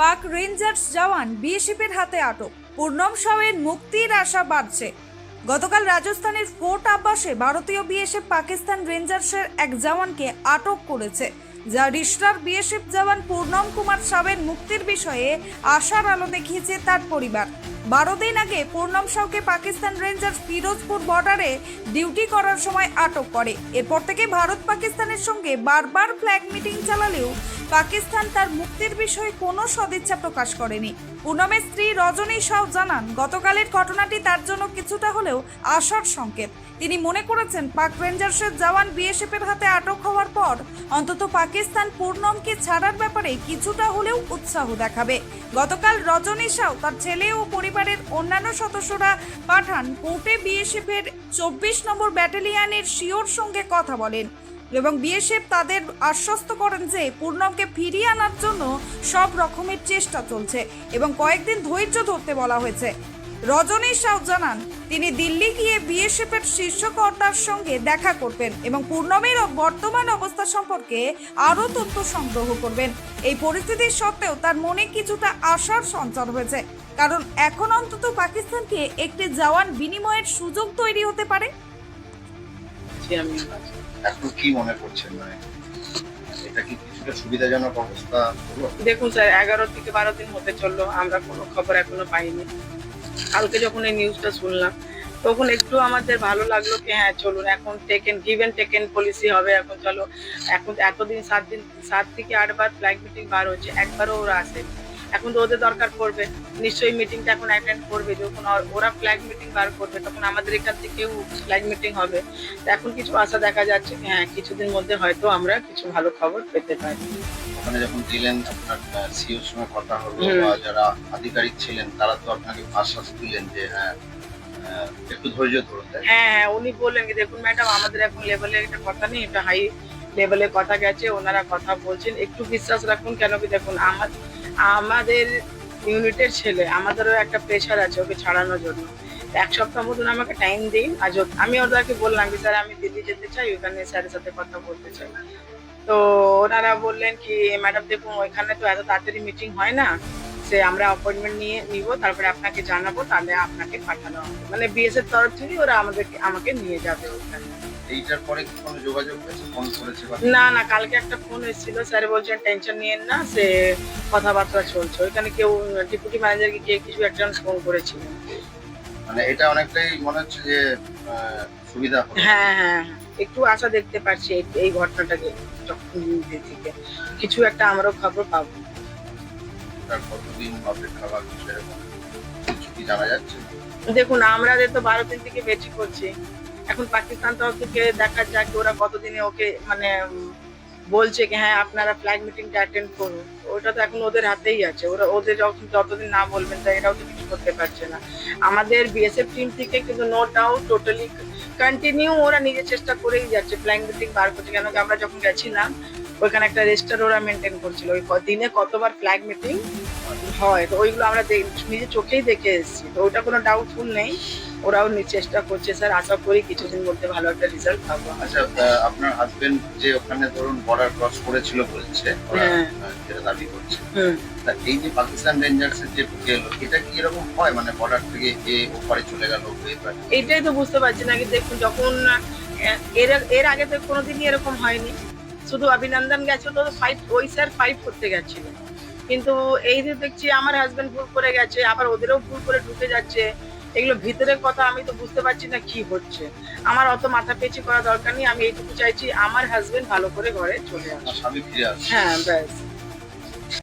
পাক রেঞ্জার্স জওয়ান বিএসএফের হাতে আটক। পূর্ণম সাউয়ের মুক্তির আশা বাড়ছে। গতকাল রাজস্থানের ফোর্ট আব্বাসে ভারতীয় বিএসএফ পাকিস্তান রেঞ্জার্সের এক জওয়ানকে আটক করেছে, যা রিস্টার বিএসএফ জওয়ান পূর্ণম কুমার সাবের মুক্তির বিষয়ে আশার আলো দেখিয়েছে তার পরিবার। বারো দিন আগে পূর্ণম সাউকে পাকিস্তান রেঞ্জার্স ফিরোজপুর বর্ডারে ডিউটি করার সময় আটক করে। এরপর থেকে ভারত পাকিস্তানের সঙ্গে বারবার ফ্ল্যাগ মিটিং চালালেও পাকিস্তান তার মুক্তির বিষয়ে কোনো সদিচ্ছা প্রকাশ করেনি। পূর্ণমের স্ত্রী রজনী সাউ জানান, গতকালের ঘটনাটি তার জন্য কিছুটা হলেও আশার সংকেত। তিনি মনে করেছেন, পাক রেঞ্জার্সের জওয়ান বিএসএফ এর হাতে আটক হওয়ার পর অন্তত পাকিস্তান পূর্ণমকে ছাড়ার ব্যাপারে কিছুটা হলেও উৎসাহ দেখাবে। গতকাল রজনী সাউ তার ছেলে ও পরিবারের অন্যান্য সদস্যরা পাঠান কোর্টে বিএসএফ এর চব্বিশ নম্বর ব্যাটালিয়ানের শিওর সঙ্গে কথা বলেন এবং বিএসএফ তাদের আশ্বস্ত করেন যে পূর্ণমকে ফিরিয়ে আনার জন্য সব রকমের চেষ্টা চলছে এবং কয়েকদিন ধৈর্য ধরতে বলা হয়েছে। রজনী সাউ জানান, তিনি দিল্লি গিয়ে বিএসএফ এর শীর্ষ কর্তার সঙ্গে দেখা করবেন এবং পূর্ণমের বর্তমান অবস্থা সম্পর্কে আরও তথ্য সংগ্রহ করবেন। এই পরিস্থিতি সত্ত্বেও তার মনে কিছুটা আশার সঞ্চার হয়েছে। কারণ এখন অন্তত পাকিস্তানকে একটি জওয়ান বিনিময়ের সুযোগ তৈরি হতে পারে। এখন কি মনে করছেন? মানে এটা কি কিছুটা সুবিধাজনক অবস্থা? হলো দেখুন স্যার এগারো থেকে বারো দিন হতে চলল আমরা কোনো খবর এখনও পাইনি। কালকে যখন এই নিউজটা শুনলাম তখন একটু আমাদের ভালো লাগল কি হ্যাঁ চলুন এখন টেকেন গিভেন টেকেন পলিসি হবে এখন চলো। এখন এতদিন সাত দিন সাত থেকে আটবার ফ্ল্যাগ মিটিং বার হচ্ছে একবারও ওরা আসে এখন তো ওদের দরকার পড়বে। নিশ্চয়ই মিটিংটা এখন অ্যাটেন্ড করবে। যখন ওরা ফ্ল্যাগ মিটিং বার করবে তখন আমাদের এখান থেকেও ফ্ল্যাগ মিটিং হবে। তো এখন কিছু আশা দেখা যাচ্ছে হ্যাঁ কিছুদিন মধ্যে হয়তো আমরা কিছু ভালো খবর পেতে পারি। ওখানে যখন দিলেন আপনার সিওর সঙ্গে কথা হলো বা যারা আধিকারিক ছিলেন তারা তো আপনাকে আশ্বাস দিলেন যে হ্যাঁ একটু ধৈর্য ধরুন হ্যাঁ হ্যাঁ উনি বললেন কি দেখুন ম্যাডাম আমাদের এখন লেভেলে একটা কথা নেই এটা হাই লেভেলে কথা গেছে ওনারা কথা বলছেন। একটু বিশ্বাস রাখুন কেন কি দেখুন আমার আমাদের ইউনিটের ছেলে, আমাদেরও একটা প্রেশার আছে ওকে ছাড়ানোর জন্য। এক সপ্তাহ মতন আমাকে টাইম দিন আজ আমি ওদেরকে বললাম যে, স্যার, আমি দিল্লি যেতে চাই, ওখানে স্যারের সাথে কথা বলতে চাই। তো ওনারা বললেন কি ম্যাডাম দেখুন, ওইখানে তো এত তাড়াতাড়ি মিটিং হয় না। সে আমরা অ্যাপয়েন্টমেন্ট নিয়ে নিব, তারপরে আপনাকে জানাব, তাহলে আপনাকে পাঠানো হবে। মানে বিএসএর তরফ থেকে ওরা আমাদেরকে আমাকে নিয়ে যাবে ওখানে। এইটার পরে কি কোনো যোগাযোগ হয়েছে? ফোন করেছে বা না না কালকে একটা ফোন এসেছিল। স্যার বলছেন টেনশন নিয়েন না সে কথাবার্তা চলছে। ওইখানে কেউ ডেপুটি ম্যানেজারকে কে কিছু একজন ফোন করেছিল। মানে এটা অনেকটাই মনে হচ্ছে যে সুবিধা হ্যাঁ হ্যাঁ হ্যাঁ। একটু আশা দেখতে পাচ্ছি এই- ঘটনাটাকে যখন থেকে। কিছু একটা আমরাও খবর পাবো। তার কতদিন অপেক্ষা বা কিছু এরকম কিছু কি জানা যাচ্ছে? দেখুন আমরা তো বারো দিন থেকে বেশি করছি এখন পাকিস্তান তরফ থেকে দেখা যাক ওরা কতদিনে ওকে মানে বলছে কি হ্যাঁ আপনারা ফ্ল্যাগ মিটিংটা অ্যাটেন্ড করুন। ওটা তো এখন ওদের হাতেই আছে। ওরা, ওদের যতদিন না বলবেন, তাই এরাও তো কিছু করতে পারছে না। আমাদের বিএসএফ টিম থেকে কিন্তু নো ডাউট টোটালি কন্টিনিউ ওরা নিজের চেষ্টা করেই যাচ্ছে ফ্ল্যাগ মিটিং বার করছে কেন কি আমরা যখন গেছিলাম ওইখানে একটা রেজিস্টার ওরা মেনটেন করছিল। ওই দিনে কতবার ফ্ল্যাগ মিটিং হয় তো ওইগুলো আমরা নিজের চোখেই দেখে এসেছি। তো ওইটা কোনো ডাউটফুল নেই। ওরাও চেষ্টা করছে স্যার আশা করি কিছুদিন মধ্যে ভালো একটা রেজাল্ট পাবো। আচ্ছা আপনার হাজবেন্ড যে ওখানে ধরুন বর্ডার ক্রস করেছিল বলছে হ্যাঁ। যেটা দাবি করছে। তা এই যে পাকিস্তান রেঞ্জার্স এর যে গেল এটা কি এরকম হয়? মানে বর্ডার থেকে এ ওপারে চলে গেল এইটাই তো বুঝতে পারছি না কি দেখুন যখন এর এর আগে তো কোনোদিনই এরকম হয়নি। শুধু অভিনন্দন গেছিল তো ফাইট ওই স্যার ফাইট করতে গেছিল। কিন্তু এই যে দেখছি আমার হাজব্যান্ড ভুল করে গেছে আবার ওদেরও ভুল করে ঢুকে যাচ্ছে এগুলো ভিতরের কথা আমি তো বুঝতে পারছি না কি হচ্ছে। আমার অত মাথা পেঁচি করা দরকার নেই আমি এইটুকু চাইছি আমার হাজবেন্ড ভালো করে ঘরে চলে আসে হ্যাঁ ব্যাস।